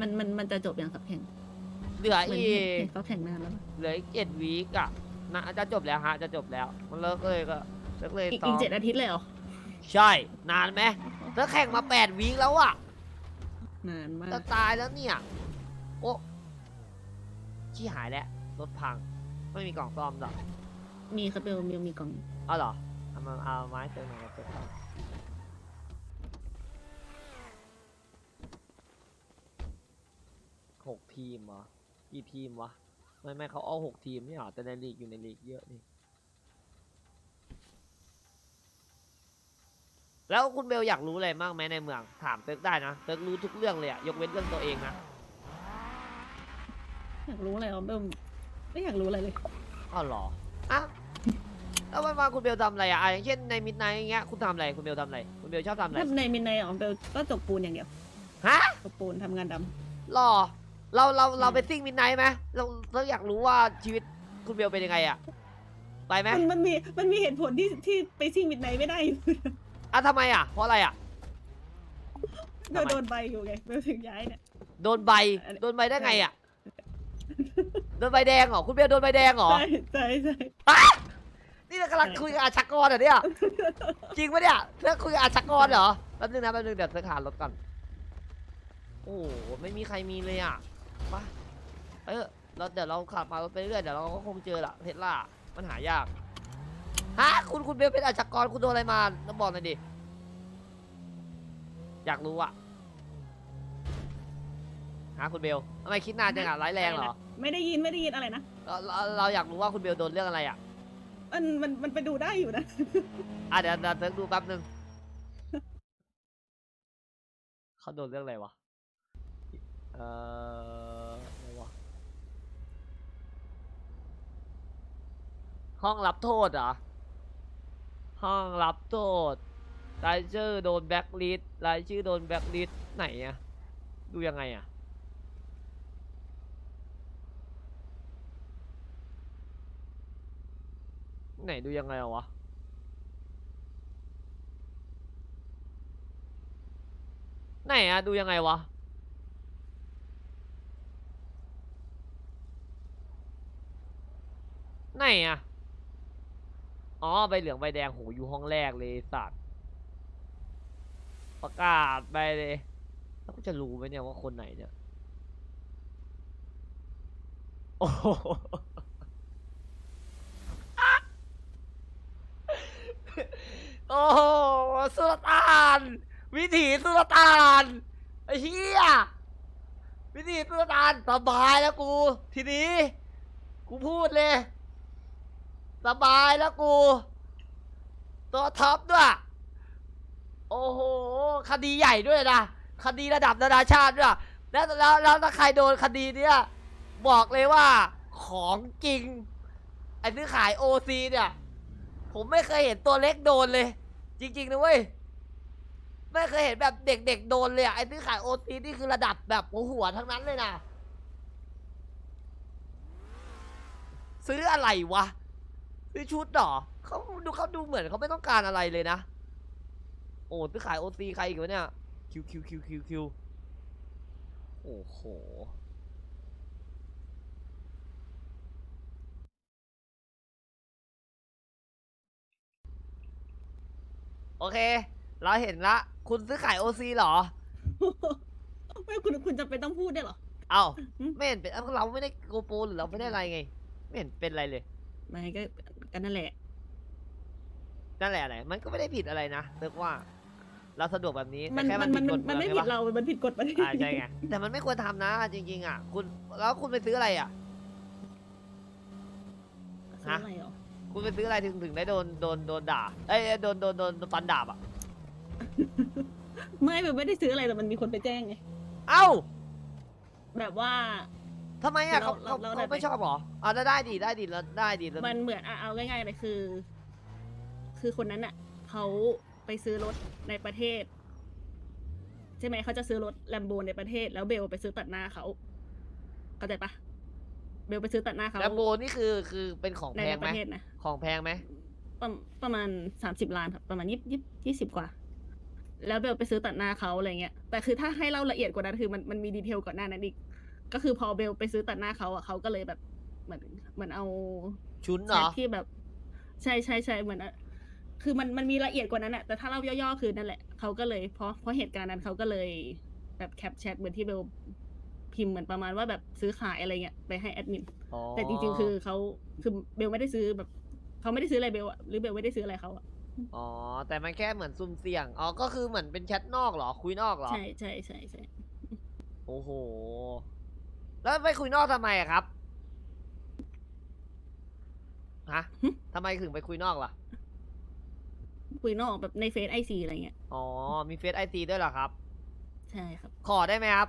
มันมันมันจะจบยังครับแข่งเหลือเหมือนอีเห็นก เห็นเขาแข่งนานแล้วปะเหลืออีกเจ็ดวีกอะนะจะจบแล้วฮะ จะจบแล้ว มันเลิกเลยก็เลิกเลยอีกต่อีอกเจ็ดอาทิตย์เลยเหรอใช่ นานไหมแล้วแข่งมาแปดวีคแล้วอะนานมากจะตายแล้วเนี่ย โอ้ชี้หายแล้ว รถพัง ไม่มีกล่องซ่อมหรอมีครับเบลมีมีกล่อง เอาเหรอ เอามาเอาไม้เติมหน่อยครับเติมหน่อย หกทีมเหรอกี่ทีมวะ ไม่ไม่เขาเอาหกทีมนี่หรอแต่ในลีกอยู่ในลีกเยอะนี่ แล้วคุณเบลอยากรู้อะไรมากไหมในเมือง ถามเติร์กได้นะ เติร์กรู้ทุกเรื่องเลยอะยกเว้นเรื่องตัวเองนะอยากรู้อะไรอ๋อเบลไม่อยากรู้อะไรเลย อ้าวเหรออะแล้ววันมาคุณเบลทำอะไรอะอะอย่างเช่นในมิดไนท์อย่างเงี้ย คุณทำอะไร คุณเบลทำอะไร คุณเบลชอบทำอะไรถ้าในมินในอ๋อเบลก็จบปูนอย่างเดียวฮะจบปูนทำงานดหรอ เราเราเราอืมไปซิ่งมิดไนท์ไหมเราเราอยากรู้ว่าชีวิตคุณเบลเป็นยังไงอะไปไหมำมันมันมีมันมีเหตุผลที่ที่ไปซิ่งมิดไนไม่ได้อยู่อะทำไมอะเพราะอะไรอะเบลโดนใบอยู่ไงเบลถึงย้ายเนี่ย โดนใบอันนี้โดนใบได้ไงอะโดนใบแดงเหรอคุณเบลโดนใบแดงเหรอใช่ใช่ใช่นี่เรากำลังคุยกับอาชากรเหรอเนี่ยจริงปะเนี่ยเธอคุยกับอาชากรเหรอแป๊บนึงนะแป๊บนึงเดี๋ยวเธอขารถก่อนโอ้โหไม่มีใครมีเลยอะ ไปเออเราเดี๋ยวเราขับมาไปเรื่อยเดี๋ยวเราก็คงเจอละเทสลามันหายากฮะคุณคุณเบลเป็นอาชากรคุณโดนอะไรมาต้องบอกหน่อยดิอยากรู้อะฮะคุณเบลทำไมคิดนานจังอะร้ายแรงเหรอไม่ได้ยินไม่ได้ยินอะไรนะเราเราเราอยากรู้ว่าคุณเบลโดนเรื่องอะไรอะมันมันมันไปดูได้อยู่นะ อะเดี๋ยวเดี๋ยวเดี๋ยวดูแป๊บนึงเขาโดนเรื่องอะไรวะเอ่ออะไรวะ ห้องรับโทษเหรอ ห้องรับโทษ รายชื่อโดนแบล็คลิสต์รายชื่อโดนแบล็คลิสต์ไหนอะดูยังไงอะไหนดูยังไงวะไหนอะดูยังไงวะไหนอะ อ๋อใบเหลืองใบแดงโหอยู่ห้องแรกเลยสัตว์ประกาศไปเลย แล้วกูจะรู้ไหมเนี่ยว่าคนไหนเนี่ยโอ้โหโอ้โหสุลต่าน วิถีสุลต่านไอ้เหี้ยวิถีสุลต่านสบายแล้วกู ทีนี้ กูพูดเลย สบายแล้วกู ตัวท็อปด้วย โอ้โห คดีใหญ่ด้วยนะ คดีระดับนานาชาติด้วย แล้วแล้วแล้วถ้าใครโดนคดีเนี้ยบอกเลยว่าของจริง ไอ้ซื้อขายโอซีเนี่ย ผมไม่เคยเห็นตัวเล็กโดนเลย จริงๆนะเว้ย ไม่เคยเห็นแบบเด็กๆโดนเลยอะไอ้ซื้อขายโอซีนี่คือระดับแบบหัวหัวทั้งนั้นเลยนะ ซื้ออะไรวะ ซื้อชุดเหรอเขาดูเขาดูเหมือนเขาไม่ต้องการอะไรเลยนะ โอ้ซื้อขายโอซีใครอีกวะเนี่ยคิวคิวคิวคิวคิวโอ้โหโอเค เราเห็นละ คุณซื้อขายโอซีเหรอ ไม่คุณคุณจะเป็นต้องพูดได้วยเหรอ เอ้าอืมไม่เห็นเป็นเอ้าเราไม่ได้โกโปรหรือเราไม่ได้อะไรไง ไม่เห็นเป็นอะไรเลย ไม่ก็ กันนั่นแหละ นั่นแหละอะไร มันก็ไม่ได้ผิดอะไรนะเรียกว่า เราสะดวกแบบนี้มัแต่นแค่มัมันนมันผิดกมันฎมันไม่เมืผิองดเรา มันผิดกฎประเทศ อ่าใช่ไง แต่มันไม่ควรทำนะ จริง ๆ อะ คุณ แล้วคุณไปซื้ออะไรอะ ซื้ออะไรเหรอคุณไปซื้ออะไรถึงถึงได้โดนโดนโดนด่า เอ้ยโดนโดนโดนโดนฟันดาบอะ ไม่แบบไม่ได้ซื้ออะไรแต่มันมีคนไปแจ้งไง เอ้า แบบว่า ทำไมอะเขาเราเขาเราเขาได้ไหมไม่ชอบเหรออ่าได้ดีได้ดีแล้วได้ดีแล้วมันเหมือนอะเอาง่ายๆเลยคือ คือคนนั้นอะเขาไปซื้อรถในประเทศ ใช่ไหมเขาจะซื้อรถแลมโบในประเทศ แล้วเบลไปซื้อตัดหน้าเขาเข้าใจปะเบลไปซื้อตัดหน้าเขาแลมโบนี่คือคือเป็นของในแพในงปไหมระเทศนะของแพงไหมประประมาณสามสิบล้านครับประมาณยี่ยี่ยี่สิบกว่า แล้วเบลไปซื้อตัดหน้าเขาอะไรเงี้ยแต่คือถ้าให้เล่าละเอียดกว่านั้นคือมันมันมีดีเทลก่อนหน้านั้นอีก ก็คือพอเบลไปซื้อตัดหน้าเขาอะเขาก็เลยแบบเหมือนเหมือนเอาชุนเหรแชทอ ที่แบบ ใช่ใช่ใช่เหมือนอะคือมันมันมีละเอียดกว่านั้นอะแต่ถ้าเล่าย่อๆคือนั่นแหละเขาก็เลยเพราะเพราะเหตุการณ์นั้นเขาก็เลยแบบแคปแชทเหมือนที่เบลพิมพ์เหมือนประมาณว่าแบบซื้อขายอะไรเงี้ยไปให้แอดมิน อ๋อแต่จริงๆ คือเขาคือเบลไม่ได้ซื้อแบบเขาไม่ได้ซื้ออะไรเบลอะหรือเบลไม่ได้ซื้ออะไรเขาอะอ๋อ แต่มันแค่เหมือนซุ่มเสี่ยง อ๋อ ก็คือเหมือนเป็นแชทนอกเหรอ คุยนอกเหรอ ใช่ใช่ใช่ใช่โอ้โห แล้วไปคุยนอกทำไมอะครับ ฮะทำไมถึงไปคุยนอกล่ะ คุยนอกแบบในเฟซไอซีอะไรเงี้ย อ๋อ มีเฟซไอซีด้วยเหรอครับ ใช่ครับ ขอได้ไหมครับ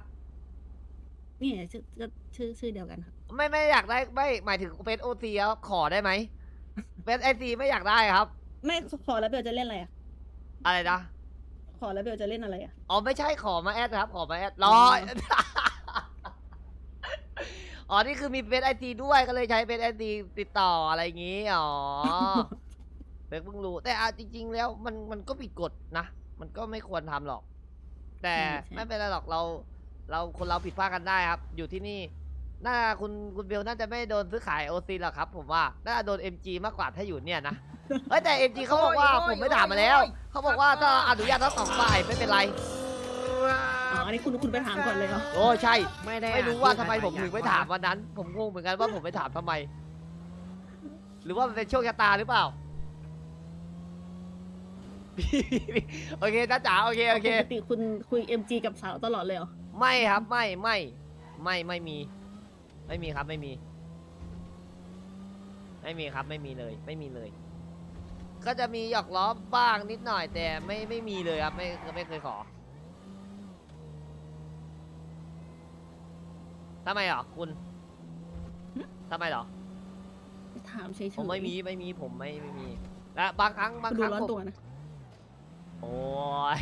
นี่ชื่อก็ชื่อชื่อเดียวกันครับ ไม่ไม่อยากได้ไม่หมายถึงเฟซโอซีครับขอได้ไหมเฟซไอซีไม่อยากได้ครับ ไม่ขอแล้วเบลจะเล่นอะไรอะอะไรนะ ขอแล้วเบลจะเล่นอะไรอะอ๋อไม่ใช่ขอมาแอดนะครับ ขอมาแอดรอ อ๋อ๋อ นี่คือมีเฟซไอซีด้วยก็เลยใช้เฟซไอซีติดต่ออะไรอย่างงี้ อ๋อ เบกเพิ่งรู้ แต่อะจริง ๆ แล้วมันมันก็ผิดกฎนะ มันก็ไม่ควรทำหรอก แต่ไม่เป็นไรหรอกเรา เราคนเราผิดพลาดกันได้ครับ อยู่ที่นี่ น่าคุณคุณเบลน่าจะไม่โดนซื้อขายโอซีหรอกครับ ผมว่า น่าจะโดน MG มากกว่าถ้าอยู่เนี่ยนะ เฮ้ยแต่ MG เขาบอกว่าผมไม่ถามมาแล้วเขาบอกว่าถ้าอนุญาตทั้งสองฝ่ายไม่เป็นไร อ๋ออันนี้คุณคุณไปถามก่อนเลยเหรอโอ้ใช่ ไม่ได้ไม่รู้ว่าทำไมผมถึงไม่ถามวันนั้น ผมงงเหมือนกันว่าผมไปถามทำไม หรือว่ามันเป็นโชคชะตาหรือเปล่า โอเคนะจ๋าโอเคโอเค ปกติคุณคุยเอ็มจีกับสาวตลอดเลยเหรอ ไม่ครับไม่ไม่ ไม่ไม่มี ไม่มีครับไม่มี ไม่มีครับไม่มีเลย ไม่มีเลย ก็จะมีหยอกล้อบ้างนิดหน่อยแต่ไม่ไม่มีเลยครับ ไม่ไม่เคยขอ ทำไมเหรอคุณทำไมเหรอ ถามเฉยๆผมไม่มีไม่มีผมไม่ไม่มีและบางครั้งบางคุณคดูรั้งร้อนผมตัวนะ โอ้ย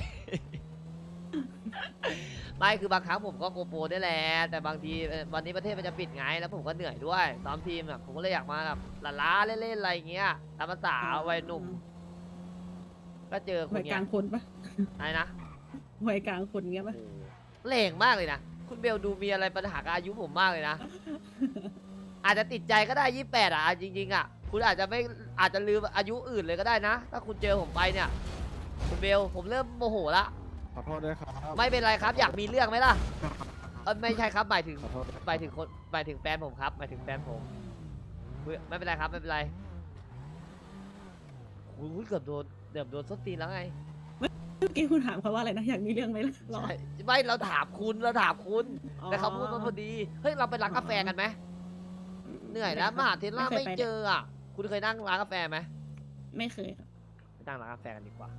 ไม่คือบางครั้งผมก็โกโปรได้แหละแต่บางทีเอ่อวันนี้ประเทศมันจะปิดไงแล้วผมก็เหนื่อยด้วยซ้อมทีมอะผมก็เลยอยากมาแบบละล้าเล่นๆอะไรอย่างเงี้ยตามภาษาวัยหนุ่มก็เจอคุหณวยกเนี้ลายงคนปะอะไรนะหวยกลางคนเงี้ยปะโอ้โหเหล่งมากเลยนะ คุณเบลดูมีอะไรปัญหากับอายุผมมากเลยนะ อาจจะติดใจก็ได้ยี่แปดอะจริงๆอะ คุณอาจจะไม่อาจจะลืมอายุอื่นเลยก็ได้นะ ถ้าคุณเจอผมไปเนี่ย คุณเบลผมเริ่มโมโหละ ขอโทษด้วยครับไม่เป็นไรครับ อยากมีเรื่องไหมล่ะเออไม่ใช่ครับหมายถึงขอโทษด้วยหมายถึงคนหมายถึงแฟนผมครับหมายถึงแฟนผมเฮ้ยไม่เป็นไรครับไม่เป็นไรโอ้ยเกือบโดนเกือบโดนส้นตีนแล้วไง เมื่อกี้คุณถามเขาว่าอะไรนะ อยากมีเรื่องไหมล่ะหรอใช่ไม่เราถามคุณเราถามคุณอ๋อแต่เขาพูดมาพอดีเฮ้ยเราไปร้านกาแฟกันไหมเหนื่อยแล้วมหาเทสลาไม่เจออะคุณเคยนั่งร้านกาแฟไหมไม่เคยครับไปนั่งร้านกาแฟกันดีกว่า